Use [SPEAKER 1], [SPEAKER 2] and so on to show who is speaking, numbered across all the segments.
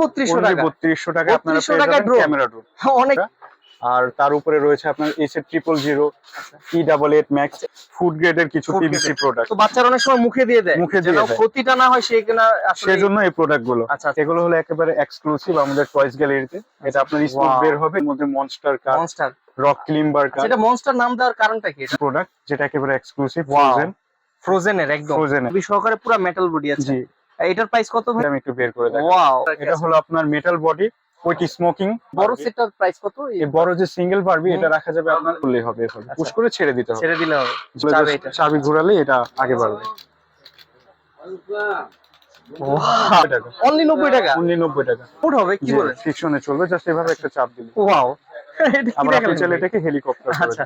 [SPEAKER 1] বত্রিশশো টাকা।
[SPEAKER 2] 3200 টাকা আপনারা
[SPEAKER 1] 3200
[SPEAKER 2] পেয়ে
[SPEAKER 1] টাকায়
[SPEAKER 2] যাবেন
[SPEAKER 1] drone?
[SPEAKER 2] ক্যামেরা ড্রোন
[SPEAKER 1] অনেক
[SPEAKER 2] আর তার উপরে রয়েছে আপনার S triple zero E double eight max food গ্রেডের কিছু পিভিসি প্রোডাক্ট
[SPEAKER 1] তো বাচ্চারা অনেক সময় মুখে দিয়ে দেয়।
[SPEAKER 2] মুখে দিয়ে দেয়।
[SPEAKER 1] ক্ষতিটা না হয় সেই কিনা
[SPEAKER 2] সেজন্য এই প্রোডাক্টগুলো।
[SPEAKER 1] আচ্ছা, আচ্ছা।
[SPEAKER 2] এগুলো হলো একেবারে এক্সক্লুসিভ আমাদের টয়েস গ্যালারিতে এটা আপনার স্মোক বের হবে। এর মধ্যে monster car
[SPEAKER 1] monster
[SPEAKER 2] rock climber car
[SPEAKER 1] সেটা মনস্টার নাম দেওয়ার কারণটা কি? এটা
[SPEAKER 2] প্রোডাক্ট যেটা একেবারে এক্সক্লুসিভ. ফ্রোজেন
[SPEAKER 1] ফ্রোজেনের একদম।
[SPEAKER 2] ফ্রোজেন
[SPEAKER 1] খুবই সহকারে পুরো মেটাল বডি আছে। এটার প্রাইস কত ভাই?
[SPEAKER 2] আমি একটু বের করে দেখাই।
[SPEAKER 1] ওয়াও
[SPEAKER 2] এটা হলো আপনার মেটাল বডি উইথ স্মোকিং
[SPEAKER 1] বড় সেটটার প্রাইস কত?
[SPEAKER 2] এই বড় যে সিঙ্গেল পারবি এটা রাখা যাবে আপনার করলেই হবে এভাবে পুশ করে ছেড়ে দিতে হবে।
[SPEAKER 1] ছেড়ে দিলে হবে। চাবি এটা।
[SPEAKER 2] চাবি ঘোরালে এটা আগে বাড়বে।
[SPEAKER 1] অনলি 90 টাকা।
[SPEAKER 2] অনলি নব্বই টাকা?
[SPEAKER 1] ফুট হবে? কি বলে?
[SPEAKER 2] ফিকশনে চলবে জাস্ট এভাবে একটা চাপ দিলে।
[SPEAKER 1] ওয়াও
[SPEAKER 2] আবার চাইলে এটাকে হেলিকপ্টার
[SPEAKER 1] আচ্ছা।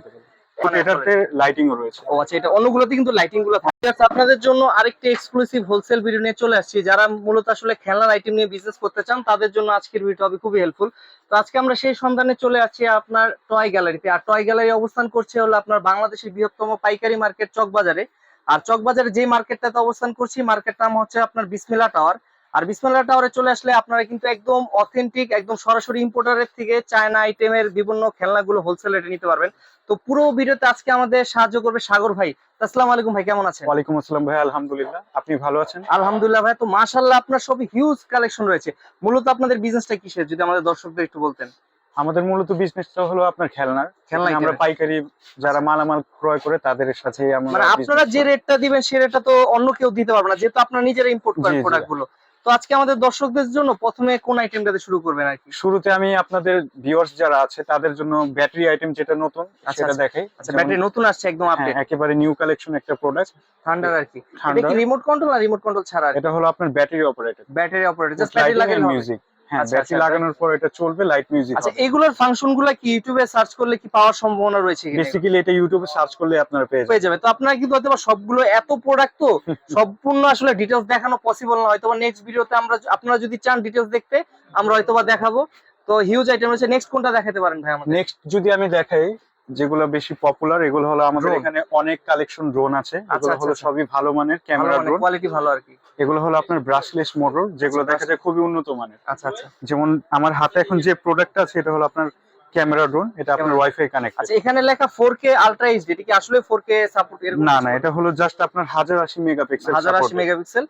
[SPEAKER 2] কিন্তু এটাতে লাইটিংও রয়েছে।
[SPEAKER 1] ও আচ্ছা এটা অন্যগুলোতে কিন্তু লাইটিংগুলো থাকে আপনাদের জন্য আরেকটি এক্সক্লুসিভ হোলসেল ভিডিও নিয়ে চলে আসছি। যারা মূলত আসলে খেলনার আইটেম নিয়ে বিজনেস করতে চান তাদের জন্য আজকের ভিডিওটা হবে খুবই হেল্পফুল তো আজকে আমরা সেই সন্ধানে চলে আসছি আপনার টয় গ্যালারিতে আর টয় গ্যালারি অবস্থান করছে হলো আপনার বাংলাদেশের বৃহত্তম পাইকারি মার্কেট চকবাজারে। আর চকবাজারে যে মার্কেটটাতে অবস্থান করছি মার্কেট নাম হচ্ছে আপনার বিসমিল্লা টাওয়ার আর বিসমিল্লা টাওয়ারে চলে আসলে আপনারা কিন্তু একদম অথেন্টিক একদম সরাসরি ইম্পোর্টারের থেকে চায়না আইটেমের বিভিন্ন খেলনাগুলো হোলসেল রেটে নিতে পারবেন। তো পুরো ভিডিওতে আজকে আমাদের সাহায্য করবে সাগর ভাই। আসসালামু আলাইকুম ভাই কেমন আছেন?
[SPEAKER 2] ওয়ালাইকুম আসসালাম ভাই আলহামদুলিল্লাহ। আপনি ভালো আছেন?
[SPEAKER 1] আলহামদুলিল্লাহ ভাই তো মাশাআল্লাহ আপনার সব হিউজ কালেকশন রয়েছে। মূলত আপনাদের বিজনেসটা কিসের যদি আমাদের দর্শকদের একটু বলতেন?
[SPEAKER 2] আমাদের মূলত বিজনেসটা হলো আপনার খেলনার।
[SPEAKER 1] খেলনা
[SPEAKER 2] আমরা পাইকারি যারা মালামাল ক্রয় করে তাদের সাথে আমরা
[SPEAKER 1] মানে আপনারা যে। রেটটা দিবেন সেই রেটটা তো অন্য কেউ দিতে পারবে না যেহেতু আপনারা নিজেরা ইম্পোর্ট করেন
[SPEAKER 2] জি, জি।
[SPEAKER 1] প্রোডাক্টগুলো। তো আজকে আমাদের দর্শকদের জন্য প্রথমে কোন আইটেমটাতে শুরু করবেন আর কি?
[SPEAKER 2] শুরুতে আমি আপনাদের ভিউয়ার্স যারা আছে তাদের জন্য ব্যাটারি আইটেম যেটা নতুন
[SPEAKER 1] আচ্ছা,
[SPEAKER 2] সেটা
[SPEAKER 1] আচ্ছা।
[SPEAKER 2] দেখাই।
[SPEAKER 1] আচ্ছা ব্যাটারি নতুন আসছে একদম
[SPEAKER 2] হ্যাঁ,
[SPEAKER 1] আপডেট
[SPEAKER 2] একেবারে নিউ কালেকশন একটা প্রোডাক্ট
[SPEAKER 1] থান্ডার আর কি। এটা কি রিমোট কন্ট্রোল আর রিমোট কন্ট্রোল ছাড়া
[SPEAKER 2] এটা হলো আপনার battery operated
[SPEAKER 1] battery operator just battery লাগানো।
[SPEAKER 2] মিউজিক হ্যাঁ
[SPEAKER 1] আচ্ছা,
[SPEAKER 2] ব্যাটারি
[SPEAKER 1] আচ্ছা।
[SPEAKER 2] লাগানোর পর এটা চলবে লাইট মিউজিক
[SPEAKER 1] আচ্ছা এগুলোর ফাংশনগুলো কি ইউটিউবে সার্চ করলে কি পাওয়ার সম্ভাবনা রয়েছে
[SPEAKER 2] বেসিক্যালি এটা ইউটিউবে সার্চ করলে আপনারা পেয়ে যাবেন।
[SPEAKER 1] পেয়ে যাবে তো আপনারা কিন্তু হয়তো সবগুলো এত প্রোডাক্ট তো সম্পূর্ণ আসলে দেখানো পসিবল না। হয়তো নেক্সট ভিডিওতে আমরা আপনারা যদি চান ডিটেলস দেখতে আমরা হয়তো বা দেখাবো। তো হিউজ আইটেম রয়েছে। নেক্সট কোনটা দেখাতে পারেন ভাই আমাদের?
[SPEAKER 2] নেক্সট যদি আমি দেখাই যেগুলো বেশি পপুলার এগুলো হলো আমাদের এখানে অনেক কালেকশন ড্রোন আছে। এগুলো
[SPEAKER 1] আচ্ছা,
[SPEAKER 2] হলো
[SPEAKER 1] আচ্ছা।
[SPEAKER 2] সবই ভালো মানের ক্যামেরা ড্রোন
[SPEAKER 1] কোয়ালিটি ভালো আর কি।
[SPEAKER 2] এগুলো হলো আপনার ব্রাশলেস মোটর যেগুলো
[SPEAKER 1] আচ্ছা,
[SPEAKER 2] দেখা যায় খুবই উন্নত মানের।
[SPEAKER 1] আচ্ছা আচ্ছা।
[SPEAKER 2] যেমন আমার হাতে এখন যে প্রোডাক্টটা আছে এটা হলো আপনার ক্যামেরা ড্রোন এটা আপনার ওয়াইফাই কানেক্ট
[SPEAKER 1] আচ্ছা এখানে লেখা 4K আলট্রা এইচডি এটা কি আসলে 4K সাপোর্ট এরকম
[SPEAKER 2] না না এটা হলো জাস্ট আপনার হাজার আশি মেগাপিক্সেল
[SPEAKER 1] হাজার আশি মেগাপিক্সেল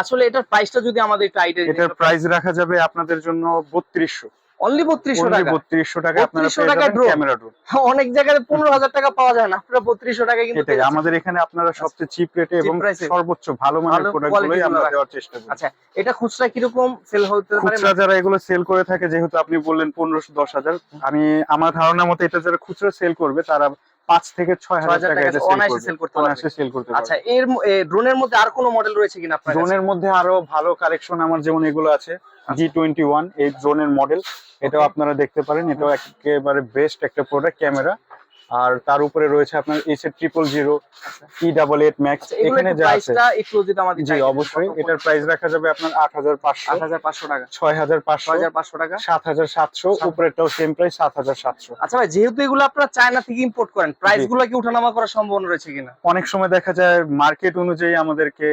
[SPEAKER 1] আসলে এটার প্রাইসটা যদি আমাদের একটু আইডিয়া
[SPEAKER 2] এটার প্রাইস রাখা যাবে আপনাদের জন্য বত্রিশশো।
[SPEAKER 1] অনলি 3200 টাকা।
[SPEAKER 2] বত্রিশশো টাকা
[SPEAKER 1] 3200 টাকা
[SPEAKER 2] ক্যামেরা ড্রোন
[SPEAKER 1] অনেক জায়গায় পনেরো হাজার টাকা পাওয়া যায় না। আপনারা 3200 টাকা কিন্তু।
[SPEAKER 2] আমাদের এখানে আপনারা সবচেয়ে চিপ রেটে এবং সর্বোচ্চ ভালো মানের
[SPEAKER 1] ভালো
[SPEAKER 2] প্রোডাক্ট গুলোই আমরা দেওয়ার চেষ্টা করি।
[SPEAKER 1] আচ্ছা এটা খুচরা কীরকম সেল হতে পারে?
[SPEAKER 2] খুচরা যারা এগুলো সেল করে থাকে যেহেতু আপনি বললেন পনেরোশো দশ হাজার আমি আমার ধারণা মতে এটা যারা খুচরা সেল করবে তারা পাঁচ থেকে ছয় হাজার টাকা
[SPEAKER 1] অনায়াসে
[SPEAKER 2] সেল
[SPEAKER 1] করতে
[SPEAKER 2] করতে অনায়াসে সেল করতে
[SPEAKER 1] আচ্ছা এর ড্রোনের মধ্যে আর কোনো মডেল রয়েছে কিনা আপনার?
[SPEAKER 2] ড্রোনের মধ্যে আরও ভালো কালেকশন আমার যেমন এগুলো আছে জি টোয়েন্টি ওয়ান এই ড্রোনের মডেল এটাও আপনারা দেখতে পারেন এটাও একেবারে বেস্ট একটা প্রোডাক্ট ক্যামেরা আর তার উপরে রয়েছে আপনার এস এর triple zero E double eight max এখানে যা আছে।
[SPEAKER 1] একটু যদি আমাদের
[SPEAKER 2] জি অবশ্যই এটার প্রাইস রাখা যাবে আপনার আট হাজার পাঁচশো।
[SPEAKER 1] 8500 টাকা।
[SPEAKER 2] ছয় হাজার পাঁচশো
[SPEAKER 1] 6500 টাকা।
[SPEAKER 2] সাত হাজার সাতশো
[SPEAKER 1] সাত-
[SPEAKER 2] উপরেরটাও সেম প্রাইস সাত হাজার সাতশো।
[SPEAKER 1] আচ্ছা ভাই যেহেতু এগুলো আপনারা চায়না থেকে ইম্পোর্ট করেন প্রাইসগুলো কি ওঠানামা করার সম্ভাবনা রয়েছে কিনা?
[SPEAKER 2] অনেক সময় দেখা যায় মার্কেট অনুযায়ী আমাদেরকে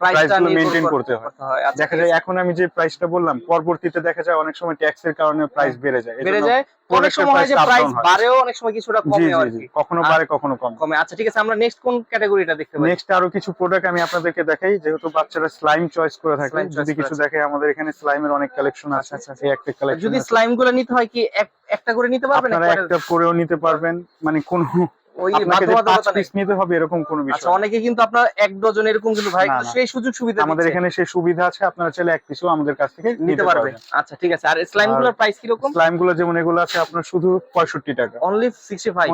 [SPEAKER 1] প্রাইসটা
[SPEAKER 2] গুলো maintain করতে হয়।
[SPEAKER 1] আচ্ছা,
[SPEAKER 2] দেখা যায় এখন আমি যে প্রাইসটা বললাম পরবর্তীতে দেখা যায় অনেক সময় ট্যাক্সের কারণে প্রাইস বেড়ে যায়।
[SPEAKER 1] বেড়ে যায়। অনেক সময় যে প্রাইস বাড়েও অনেক সময় কিছুটা কমে আর কি।
[SPEAKER 2] কখনো বাড়ে কখনো কম।
[SPEAKER 1] কমে। আচ্ছা ঠিক আছে আমরা নেক্সট কোন ক্যাটাগরিটা দেখতে পাই
[SPEAKER 2] নেক্সট আরও কিছু প্রোডাক্ট আমি আপনাদেরকে দেখাই যেহেতু বাচ্চারা স্লাইম চয়েস করে থাকে যদি কিছু দেখে আমাদের এখানে স্লাইমের অনেক কালেকশন আছে।
[SPEAKER 1] আচ্ছা, আচ্ছা,
[SPEAKER 2] এই একটা কালেকশন
[SPEAKER 1] যদি স্লাইমগুলো নিতে হয় কি এক- একটা করে নিতে পারবেন
[SPEAKER 2] আপনারা একটা করেও নিতে পারবেন। মানে কোন
[SPEAKER 1] ওই
[SPEAKER 2] আপনাকে যে পাঁচ
[SPEAKER 1] বাধ্যবাধকতা নেই।
[SPEAKER 2] পিস নিতে হবে এরকম কোনো
[SPEAKER 1] আচ্ছা
[SPEAKER 2] বিষয়।
[SPEAKER 1] অনেকে কিন্তু আপনার এক ডজন এরকম কিন্তু ভাই। সেই সুযোগ সুবিধা
[SPEAKER 2] আমাদের এখানে সেই সুবিধা আছে আপনারা চাইলে এক পিসও আমাদের কাছ থেকে
[SPEAKER 1] নিতে পারবে। আচ্ছা ঠিক আছে। আর স্লাইমগুলোর প্রাইস কীরকম?
[SPEAKER 2] স্লাইমগুলো যেমন এগুলো আছে আপনার শুধু পঁয়ষট্টি টাকা।
[SPEAKER 1] অনলি 65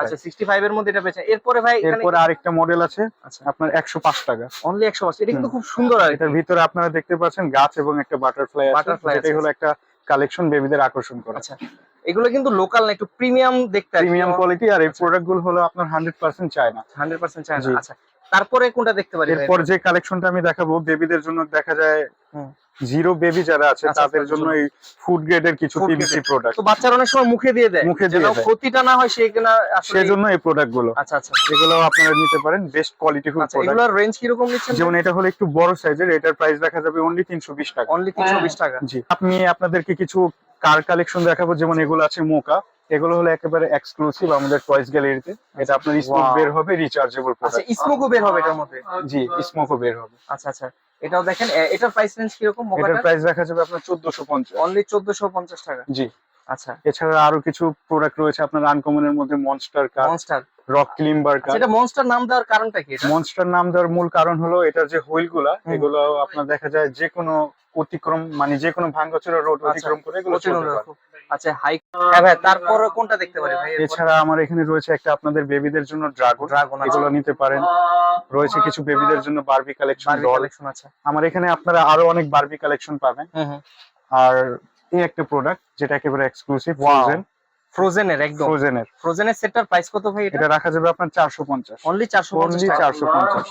[SPEAKER 1] আচ্ছা 65 এর মধ্যে এটা এরপরে ভাই
[SPEAKER 2] এরপরে আরেকটা মডেল আছে
[SPEAKER 1] আচ্ছা।
[SPEAKER 2] আপনার একশো পাঁচ টাকা।
[SPEAKER 1] অনলি 180 এটা কিন্তু খুব সুন্দর আর
[SPEAKER 2] এটার ভিতরে আপনারা দেখতে পাচ্ছেন গাছ এবং একটা বাটারফ্লাই আছে
[SPEAKER 1] আছে।
[SPEAKER 2] হলো একটা কালেকশন বেবিদের আকর্ষণ করা।
[SPEAKER 1] আচ্ছা। এগুলো কিন্তু লোকাল না একটু প্রিমিয়াম দেখতে
[SPEAKER 2] প্রিমিয়াম কোয়ালিটি আর এই প্রোডাক্টগুলো হলো আপনার হান্ড্রেড পার্সেন্ট চায়না
[SPEAKER 1] 100% চায়না
[SPEAKER 2] জি।
[SPEAKER 1] আচ্ছা তারপরে কোনটা দেখতে পারি?
[SPEAKER 2] এরপর যে কালেকশনটা আমি দেখাবো বেবিদের জন্য দেখা যায় জিরো বেবি যারা আছে
[SPEAKER 1] আচ্ছা,
[SPEAKER 2] তাদের
[SPEAKER 1] তাদের
[SPEAKER 2] জন্য
[SPEAKER 1] জন্য।
[SPEAKER 2] এই ফুড গ্রেডের কিছু পিভিসি প্রোডাক্ট
[SPEAKER 1] তো বাচ্চারা অনেক সময় মুখে দিয়ে দেয়
[SPEAKER 2] মুখে দিয়ে দেয়।
[SPEAKER 1] ক্ষতিটা না হয় সেই কিনা আসলে
[SPEAKER 2] সেজন্য এই প্রোডাক্টগুলো।
[SPEAKER 1] আচ্ছা আচ্ছা।
[SPEAKER 2] এগুলো আপনারা নিতে পারেন বেস্ট কোয়ালিটিফুল
[SPEAKER 1] আচ্ছা
[SPEAKER 2] প্রোডাক্ট
[SPEAKER 1] এগুলোর রেঞ্জ কীরকম নিচ্ছেন
[SPEAKER 2] যেমন এটা হলো একটু বড় সাইজের এটার প্রাইস দেখা যাবে অনলি তিনশো বিশ টাকা।
[SPEAKER 1] অনলি তিনশো বিশ টাকা।
[SPEAKER 2] জি। আপনি আপনাদেরকে কিছু কার কালেকশন দেখাবো যেমন এগুলো আছে মোকা। এগুলো হলো একেবারে এক্সক্লুসিভ আমাদের টয়েস গ্যালারিতে এটা আপনার স্মোক
[SPEAKER 1] Wow.
[SPEAKER 2] বের হবে রিচার্জেবল
[SPEAKER 1] আচ্ছা স্মোকও বের হবে এটার মধ্যে?
[SPEAKER 2] জি স্মোকও বের হবে।
[SPEAKER 1] আচ্ছা আচ্ছা। এটাও দেখেন এটার প্রাইস রেঞ্জ কি কীরকম
[SPEAKER 2] এটার প্রাইস দেখা যাবে আপনার চোদ্দশো পঞ্চাশ।
[SPEAKER 1] অনলি চোদ্দশো পঞ্চাশ টাকা।
[SPEAKER 2] জি।
[SPEAKER 1] আচ্ছা।
[SPEAKER 2] এছাড়া আরও কিছু প্রোডাক্ট রয়েছে আপনার আনকমনের মধ্যে monster car
[SPEAKER 1] monster
[SPEAKER 2] rock climber car
[SPEAKER 1] এটা মনস্টার নাম দেওয়ার কারণটা কি এটা?
[SPEAKER 2] মনস্টার নাম দেওয়ার মূল কারণ হলো এটার যে
[SPEAKER 1] হুইলগুলা
[SPEAKER 2] এগুলো আপনার দেখা যায় যে কোনো অতিক্রম মানে যে কোনো ভাঙ্গচুরা রোড
[SPEAKER 1] আচ্ছা,
[SPEAKER 2] অতিক্রম করে এগুলো
[SPEAKER 1] আচ্ছা হাই হ্যাঁ ভাই তারপর কোনটা দেখতে পারি ভাই?
[SPEAKER 2] এছাড়া আমার এখানে রয়েছে একটা আপনাদের বেবিদের জন্য ড্রাগন
[SPEAKER 1] ড্রাগন
[SPEAKER 2] এগুলো নিতে পারেন। রয়েছে কিছু বেবিদের জন্য বারবি কালেকশন
[SPEAKER 1] কালেকশন আছে।
[SPEAKER 2] আমার এখানে আপনারা আরও অনেক বারবি কালেকশন পাবেন। আর এই একটা প্রোডাক্ট যেটা একেবারে এক্সক্লুসিভ. ফ্রোজেন
[SPEAKER 1] ফ্রোজেনের একদম।
[SPEAKER 2] ফ্রোজেনের
[SPEAKER 1] ফ্রোজেনের সেটটার প্রাইস কত ভাই এটা?
[SPEAKER 2] এটা রাখা যাবে আপনার চারশো পঞ্চাশ।
[SPEAKER 1] অনলি চারশো পঞ্চাশ
[SPEAKER 2] অনলি চারশো পঞ্চাশ।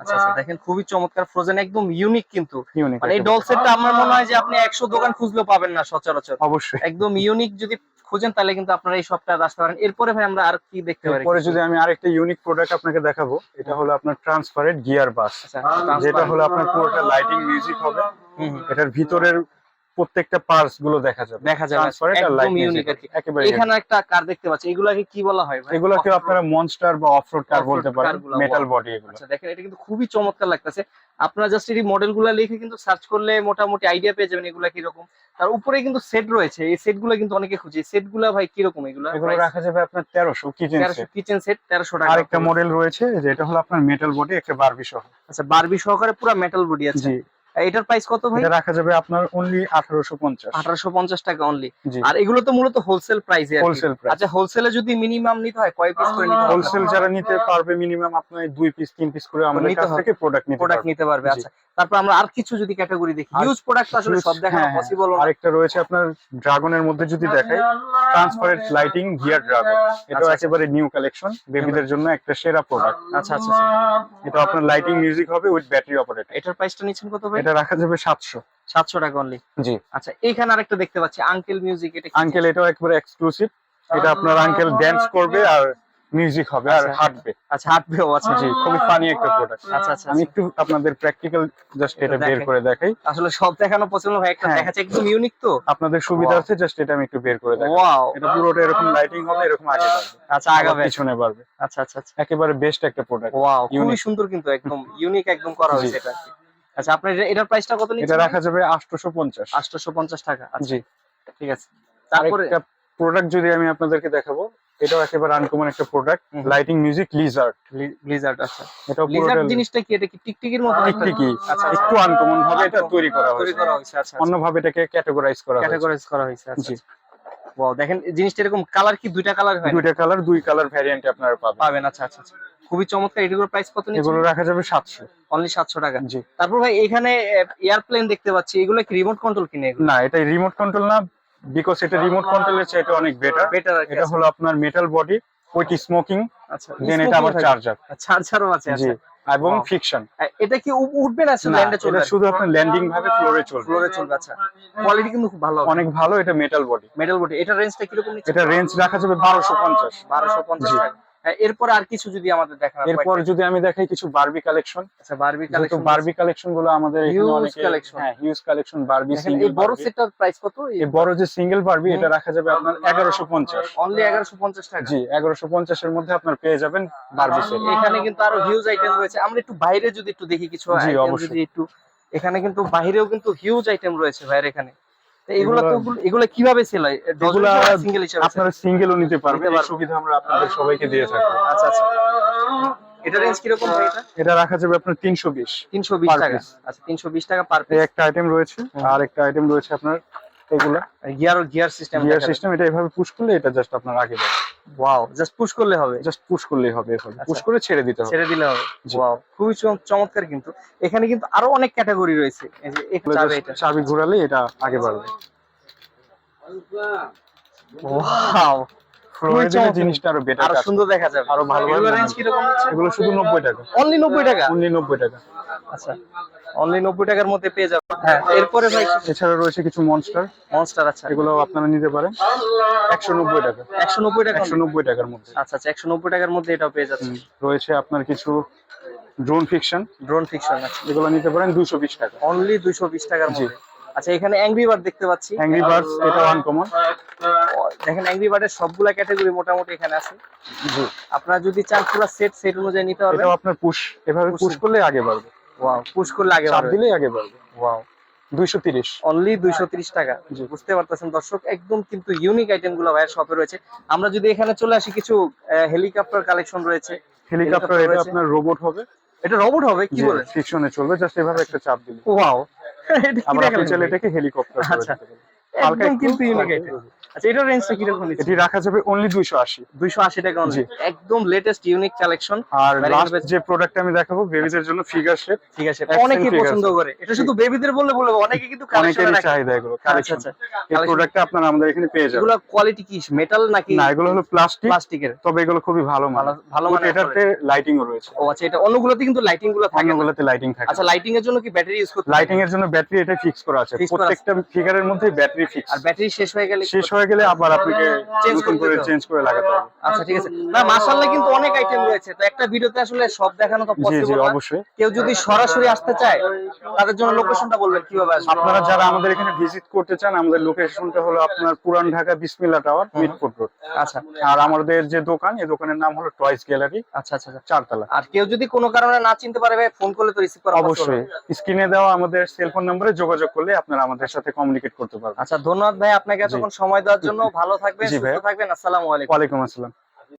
[SPEAKER 1] আচ্ছা আচ্ছা দেখেন খুবই চমৎকার। ফ্রোজেন একদম ইউনিক কিন্তু। মানে এই ডল সেটটা আমার মনে হয় যে আপনি একশো দোকান খুঁজলেও পাবেন না সচরাচর।
[SPEAKER 2] অবশ্যই।
[SPEAKER 1] একদম ইউনিক যদি খুঁজেন তাহলে কিন্তু আপনারা এই সবটা আসতে পারেন। এরপরে ভাই আমরা আর কি দেখতে পারি?
[SPEAKER 2] পরে যদি আমি আরেকটা ইউনিক প্রোডাক্ট আপনাকে দেখাবো এটা হলো আপনার ট্রান্সপারেন্ট গিয়ার বাস যেটা হলো আপনার পুরোটা লাইটিং মিউজিক হবে।
[SPEAKER 1] হুম, হুম।
[SPEAKER 2] এটার ভিতরের প্রত্যেকটা পার্টসগুলো দেখা যাবে।
[SPEAKER 1] দেখা যাবে। একদম ইউনিক আর কি।
[SPEAKER 2] একেবারে
[SPEAKER 1] এখানে একটা কার দেখতে পাচ্ছি। এগুলাকে কি বলা হয় ভাই?
[SPEAKER 2] এগুলোকে আপনারা মনস্টার বা অফরোড কার বলতে পারেন মেটাল বডি এগুলো।
[SPEAKER 1] আচ্ছা দেখেন এটা কিন্তু খুবই চমৎকার লাগতেছে। আপনারা জাস্ট এই মডেলগুলা লিখে কিন্তু সার্চ করলে মোটামুটি আইডিয়া পেয়ে যাবেন এগুলা কীরকম। তার উপরে কিন্তু সেট রয়েছে। এই সেটগুলা কিন্তু অনেকে খুঁজে। সেটগুলা ভাই কীরকম এগুলা?
[SPEAKER 2] এগুলো রাখা যাবে আপনার তেরোশো কিচেন
[SPEAKER 1] তেরোশো কিচেন সেট তেরোশো টাকা।
[SPEAKER 2] আরেকটা মডেল রয়েছে যেটা হলো আপনার মেটাল বডি একটা বারবি সহ।
[SPEAKER 1] আচ্ছা বারবি সহকারে পুরো মেটাল বডি আছে।
[SPEAKER 2] জি।
[SPEAKER 1] এটার প্রাইস কত ভাই?
[SPEAKER 2] এটা রাখা যাবে আপনার অনলি আঠারোশো পঞ্চাশ।
[SPEAKER 1] আঠারোশো পঞ্চাশ টাকা অনলি আর এগুলো তো মূলত হোলসেল প্রাইসে
[SPEAKER 2] হোলসেল
[SPEAKER 1] আচ্ছা হোলসেলে যদি মিনিমাম নিতে হয় কয় পিস করে নিতে
[SPEAKER 2] হোলসেল যারা নিতে পারবে মিনিমাম আপনার দুই পিস তিন পিস করে আমাদের কাছ থেকে প্রোডাক্ট নিতে
[SPEAKER 1] প্রোডাক্ট নিতে পারবে আচ্ছা। তারপর আমরা আর কিছু যদি ক্যাটাগরি দেখি। ইউজ প্রোডাক্ট আসলে সব দেখানো
[SPEAKER 2] হ্যাঁ, হ্যাঁ।
[SPEAKER 1] পসিবল
[SPEAKER 2] আরেকটা রয়েছে আপনার ড্রাগনের মধ্যে যদি দেখাই ট্রান্সপারেন্ট লাইটিং গিয়ার ড্রাগন
[SPEAKER 1] এটা।
[SPEAKER 2] একেবারে নিউ কালেকশন বেবিদের জন্য একটা সেরা প্রোডাক্ট
[SPEAKER 1] আচ্ছা আচ্ছা আচ্ছা।
[SPEAKER 2] এটা আপনার লাইটিং মিউজিক হবে উইথ ব্যাটারি অপারেটেড
[SPEAKER 1] এটার প্রাইসটা নিচ্ছেন কত ভাই?
[SPEAKER 2] এটা রাখা যাবে সাতশো।
[SPEAKER 1] সাতশো টাকা অনলি
[SPEAKER 2] জি।
[SPEAKER 1] আচ্ছা এইখানে আরেকটা দেখতে পাচ্ছি আঙ্কেল মিউজিক এটা
[SPEAKER 2] আঙ্কেল এটাও একবারে এক্সক্লুসিভ এটা আপনার আঙ্কেল ড্যান্স করবে আর মিউজিক হবে আর
[SPEAKER 1] আচ্ছা।
[SPEAKER 2] হাঁটবে।
[SPEAKER 1] আচ্ছা হাঁটবেও আছে
[SPEAKER 2] জি খুবই ফানি একটা প্রোডাক্ট
[SPEAKER 1] আচ্ছা আচ্ছা
[SPEAKER 2] আমি
[SPEAKER 1] আচ্ছা।
[SPEAKER 2] একটু আপনাদের প্র্যাকটিক্যাল জাস্ট এটা বের করে দেখাই।
[SPEAKER 1] আসলে সব দেখানো পসিবল ভাই একটা
[SPEAKER 2] হ্যাঁ।
[SPEAKER 1] দেখাচ্ছে একদম ইউনিক তো।
[SPEAKER 2] আপনাদের সুবিধার্থে জাস্ট এটা আমি একটু বের করে দেখাই।
[SPEAKER 1] ওয়াও
[SPEAKER 2] এটা পুরোটা এরকম লাইটিং হবে এরকম আগে বাড়বে।
[SPEAKER 1] আচ্ছা আগাবে
[SPEAKER 2] পিছনে বাড়বে।
[SPEAKER 1] আচ্ছা আচ্ছা আচ্ছা।
[SPEAKER 2] একেবারে বেস্ট একটা প্রোডাক্ট
[SPEAKER 1] ওয়াও খুবই সুন্দর কিন্তু একদম ইউনিক একদম করা হয়েছে এটা। আচ্ছা আপনার এটা- এটার প্রাইসটা কত
[SPEAKER 2] এটা রাখা যাবে আটশোশো পঞ্চাশ।
[SPEAKER 1] আটশোশো পঞ্চাশ টাকা। আচ্ছা
[SPEAKER 2] জি।
[SPEAKER 1] ঠিক আছে। তারপরে
[SPEAKER 2] তারপরে প্রোডাক্ট যদি আমি আপনাদেরকে দেখাবো এটাও একেবারে আনকমন একটা product lighting music lizard
[SPEAKER 1] blizzard আচ্ছা।
[SPEAKER 2] এটাও
[SPEAKER 1] ব্লিজার্ড
[SPEAKER 2] পুরোটা
[SPEAKER 1] জিনিসটা কি? এটা কি টিকটিকির মতো
[SPEAKER 2] টিকটিকি।
[SPEAKER 1] আচ্ছা আচ্ছা।
[SPEAKER 2] একটু আনকমন ভাবে এটা তৈরি করা
[SPEAKER 1] তৈরি
[SPEAKER 2] হয়েছে।
[SPEAKER 1] করা হয়েছে আচ্ছা
[SPEAKER 2] অন্যভাবে এটাকে ক্যাটাগরাইজ করা হয়েছে।
[SPEAKER 1] ক্যাটাগরাইজ করা হয়েছে আচ্ছা। ওয়াও দেখেন জিনিসটা এরকম কালার কি? দুইটা কালার হয়
[SPEAKER 2] দুইটা কালার দুই কালার ভ্যারিয়েন্টে আপনারা পাবেন।
[SPEAKER 1] পাবেন আচ্ছা আচ্ছা আচ্ছা। খুবই চমৎকার। এগুলোর প্রাইস কত নিচ্ছে
[SPEAKER 2] এগুলো রাখা যাবে সাতশো।
[SPEAKER 1] অনলি সাতশো টাকা।
[SPEAKER 2] জি।
[SPEAKER 1] তারপর ভাই এখানে এয়ারপ্লেন দেখতে পাচ্ছি। এগুলো কি রিমোট কন্ট্রোল কিনে এগুলো?
[SPEAKER 2] না এটা রিমোট কন্ট্রোল না বিকজ এটা রিমোট কন্ট্রোলের চেয়ে এটা অনেক বেটার
[SPEAKER 1] বেটার
[SPEAKER 2] এটা হলো আপনার মেটাল বডি উইথ স্মোকিং
[SPEAKER 1] আচ্ছা
[SPEAKER 2] দেন এটা আবার চার্জার
[SPEAKER 1] চার্জারও আছে
[SPEAKER 2] জি
[SPEAKER 1] আচ্ছা।
[SPEAKER 2] এবং ফিকশন
[SPEAKER 1] এটা কি উঠবে না ল্যান্ডে চলবে?
[SPEAKER 2] এটা শুধু আপনার ল্যান্ডিং ভাবে ফ্লোরে চলবে।
[SPEAKER 1] ফ্লোরে চলবে আচ্ছা। কোয়ালিটি কিন্তু খুব ভালো
[SPEAKER 2] অনেক ভালো এটা মেটাল বডি
[SPEAKER 1] মেটাল বডি এটা রেঞ্জটা কীরকম নিচ্ছে
[SPEAKER 2] এটা রেঞ্জ রাখা যাবে বারোশো পঞ্চাশ।
[SPEAKER 1] বারোশো পঞ্চাশ
[SPEAKER 2] জি।
[SPEAKER 1] টাকা। এরপরে আর কিছু যদি আমাদের দেখান
[SPEAKER 2] এরপর যদি আমি দেখাই কিছু বারবি কালেকশন
[SPEAKER 1] আচ্ছা বারবি কালেকশন
[SPEAKER 2] বারবি কালেকশনগুলো আমাদের এখানে
[SPEAKER 1] Huge
[SPEAKER 2] অনেকে হ্যাঁ হিউজ কালেকশন বারবি
[SPEAKER 1] এই বড় সেটটার প্রাইস কত?
[SPEAKER 2] এই বড় যে সিঙ্গেল বারবি এটা রাখা যাবে আপনার এগারোশো পঞ্চাশ।
[SPEAKER 1] অনলি এগারোশো পঞ্চাশ টাকা।
[SPEAKER 2] জি এগারোশো পঞ্চাশের মধ্যে আপনার পেয়ে যাবেন বারবি সেট
[SPEAKER 1] এখানে কিন্তু আরও হিউজ আইটেম রয়েছে। আমরা একটু বাইরে যদি একটু দেখি কিছু
[SPEAKER 2] অবশ্যই।
[SPEAKER 1] যদি একটু এখানে কিন্তু বাইরেও কিন্তু হিউজ আইটেম রয়েছে বাইরে এখানে। এগুলো
[SPEAKER 2] এগুলো-
[SPEAKER 1] কীভাবে সেল হয়?
[SPEAKER 2] এগুলা
[SPEAKER 1] সিঙ্গেল হিসেবে
[SPEAKER 2] আপনারা সিঙ্গেলও নিতে পারবেন। এই সুবিধা আমরা আপনাদের সবাইকে দিয়ে থাকব।
[SPEAKER 1] আচ্ছা আচ্ছা। এটা রেঞ্জ কীরকম ভাই এটা?
[SPEAKER 2] এটা রাখা যাবে আপনার তিনশো বিশ
[SPEAKER 1] তিনশো বিশ
[SPEAKER 2] Per
[SPEAKER 1] টাকা। আচ্ছা তিনশো বিশ টাকা পার পিস
[SPEAKER 2] একটা আইটেম রয়েছে। আর একটা আইটেম রয়েছে আপনার এগুলা।
[SPEAKER 1] Gear gear system
[SPEAKER 2] gear system এটা এভাবে পুশ করলে এটা জাস্ট আপনার আগে যাবে।
[SPEAKER 1] ওয়াও জাস্ট পুশ করলে হবে।
[SPEAKER 2] জাস্ট পুশ করলেই হবে পুশ
[SPEAKER 1] আচ্ছা।
[SPEAKER 2] করে ছেড়ে দিতে হবে।
[SPEAKER 1] ছেড়ে দিলে হবে। ওয়াও খুবই চম- চমৎকার কিন্তু। এখানে কিন্তু আরও অনেক ক্যাটাগরি রয়েছে। এই যে এটা
[SPEAKER 2] চাবি ঘোরালে এটা আগে বাড়বে।
[SPEAKER 1] ওয়াও
[SPEAKER 2] ফ্লোরে জিনিসটা আরও বেটার
[SPEAKER 1] আরও সুন্দর দেখা যাবে।
[SPEAKER 2] আরও ভালো ভাবে
[SPEAKER 1] রেঞ্জ
[SPEAKER 2] মনে
[SPEAKER 1] কীরকম হচ্ছে?
[SPEAKER 2] এগুলো শুধু নব্বই টাকা।
[SPEAKER 1] অনলি নব্বই টাকা?
[SPEAKER 2] অনলি নব্বই টাকা।
[SPEAKER 1] আচ্ছা। অনলি নব্বই টাকার মধ্যে পেয়ে যাবেন হ্যাঁ। এরপরে ভাই
[SPEAKER 2] এছাড়া রয়েছে কিছু মনস্টার
[SPEAKER 1] মনস্টার আচ্ছা।
[SPEAKER 2] এগুলো আপনারা নিতে পারেন। একশো নব্বই টাকা।
[SPEAKER 1] একশো নব্বই টাকা
[SPEAKER 2] একশো নব্বই টাকার মধ্যে।
[SPEAKER 1] আচ্ছা আচ্ছা। একশো নব্বই টাকার মধ্যে এটাও পেয়ে যাচ্ছে।
[SPEAKER 2] রয়েছে আপনার কিছু ড্রোন ফিকশন
[SPEAKER 1] ড্রোন ফিকশন আছে
[SPEAKER 2] এগুলো নিতে পারেন দুশো বিশ টাকা।
[SPEAKER 1] অনলি দুইশো বিশ টাকার
[SPEAKER 2] জি।
[SPEAKER 1] মধ্যে। আচ্ছা এখানে অ্যাংরি বার্ড দেখতে পাচ্ছি।
[SPEAKER 2] অ্যাংরি বার্ডস এটা আনকমন
[SPEAKER 1] দেখেন অ্যাংরি বার্ডের সবগুলা ক্যাটাগরি মোটামুটি এখানে আছে।
[SPEAKER 2] জি।
[SPEAKER 1] আপনারা যদি চান পুরো সেট সেট অনুযায়ী নিতে পারবেন।
[SPEAKER 2] এটাও আপনার পুশ এভাবে পুশ করলে আগে বাড়বে।
[SPEAKER 1] ওয়াও পুশ করলে আগে
[SPEAKER 2] চাপ দিলেই আগে বাড়বে।
[SPEAKER 1] ওয়াও
[SPEAKER 2] দুইশো তিরিশ।
[SPEAKER 1] অনলি দুইশো তিরিশ টাকা।
[SPEAKER 2] জি।
[SPEAKER 1] বুঝতে পারতেছেন দর্শক একদম কিন্তু ইউনিক আইটেমগুলো ভাইয়ের শপে রয়েছে। আমরা যদি এখানে চলে আসি কিছু হেলিকপ্টার কালেকশন রয়েছে।
[SPEAKER 2] হেলিকপ্টার এটা আপনার রোবট হবে।
[SPEAKER 1] এটা রোবট হবে কি বলেন?
[SPEAKER 2] ফিকশনে চলবে জাস্ট এভাবে একটা চাপ দিলে
[SPEAKER 1] ওয়াও এটা
[SPEAKER 2] আবার আপনি চাইলে? এটাকে হেলিকপ্টার
[SPEAKER 1] আচ্ছা। একদম কিন্তু ইউনিক
[SPEAKER 2] হালকা
[SPEAKER 1] আচ্ছা এটার রেঞ্জটা কীরকম নিচ্ছে?
[SPEAKER 2] এটি রাখা যাবে অনলি দুইশো আশি।
[SPEAKER 1] দুইশো আশি টাকা
[SPEAKER 2] জি।
[SPEAKER 1] একদম লেটেস্ট ইউনিক কালেকশন
[SPEAKER 2] আর লাস্ট যে প্রোডাক্ট আমি দেখাবো বেবিদের জন্য ফিগার শেপ
[SPEAKER 1] ঠিক আছে অনেকেই পছন্দ করে এটা শুধু বেবিদের বললে বলব অনেকে কিন্তু কালেকশন রাখে।
[SPEAKER 2] চাহিদা এগুলো
[SPEAKER 1] আচ্ছা
[SPEAKER 2] কালেকশন
[SPEAKER 1] আচ্ছা।
[SPEAKER 2] এই প্রোডাক্টটা আপনারা আমাদের এখানে পেয়ে যাবেন।
[SPEAKER 1] এগুলো কোয়ালিটি কি? মেটাল নাকি
[SPEAKER 2] না এগুলো হলো প্লাস্টিক
[SPEAKER 1] প্লাস্টিকের
[SPEAKER 2] তবে এগুলো খুবই ভালো মান
[SPEAKER 1] ভালো- মানের
[SPEAKER 2] এটাতে লাইটিং রয়েছে।
[SPEAKER 1] ও আচ্ছা এটা অন্যগুলোতে কিন্তু লাইটিংগুলো থাকে।
[SPEAKER 2] অন্যগুলোতে লাইটিং থাকে।
[SPEAKER 1] আচ্ছা লাইটিং এর জন্য কি ব্যাটারি ইউজ করতে
[SPEAKER 2] লাইটিং এর জন্য ব্যাটারি এটা ফিক্স করা আছে।
[SPEAKER 1] করা আছে।
[SPEAKER 2] প্রত্যেকটা ফিগারের মধ্যে ব্যাটারি ফিক্স
[SPEAKER 1] আর ব্যাটারি শেষ হয়ে গেলে
[SPEAKER 2] শেষ হয়ে গেলে আবার আপনাকে নতুন করে চেঞ্জ করে লাগাতে হবে।
[SPEAKER 1] আচ্ছা ঠিক আছে। না মাশাআল্লাহ কিন্তু অনেক আইটেম রয়েছে। তো একটা ভিডিওতে আসলে সব দেখানো তো
[SPEAKER 2] জি জি
[SPEAKER 1] পসিবল না।
[SPEAKER 2] অবশ্যই।
[SPEAKER 1] কেউ যদি সরাসরি আসতে চায় তাদের জন্য লোকেশনটা বলবেন কীভাবে আসবে?
[SPEAKER 2] আপনারা যারা আমাদের এখানে ভিজিট করতে চান আমাদের লোকেশনটা হলো আপনার পুরান ঢাকা টাওয়ার মিটফুট রোড
[SPEAKER 1] আচ্ছা।
[SPEAKER 2] আর আমাদের যে দোকান এই দোকানের নাম হলো টয়েস গ্যালারি
[SPEAKER 1] আচ্ছা আচ্ছা আচ্ছা।
[SPEAKER 2] চারতলা।
[SPEAKER 1] আর কেউ যদি কোনো কারণে না চিনতে পারে ফোন করলে তো রিসিভ করা
[SPEAKER 2] অবশ্যই। স্ক্রিনে দেওয়া আমাদের সেলফোন নম্বরে যোগাযোগ করলে আপনারা আমাদের সাথে কমিউনিকেট করতে পারবেন।
[SPEAKER 1] আচ্ছা ধন্যবাদ ভাই আপনাকে এতক্ষণ সময় দেওয়ার জন্য। ভালো থাকবেন সুস্থ। থাকবেন আসসালামু আলাইকুম।
[SPEAKER 2] ওয়া আলাইকুম আসসালাম।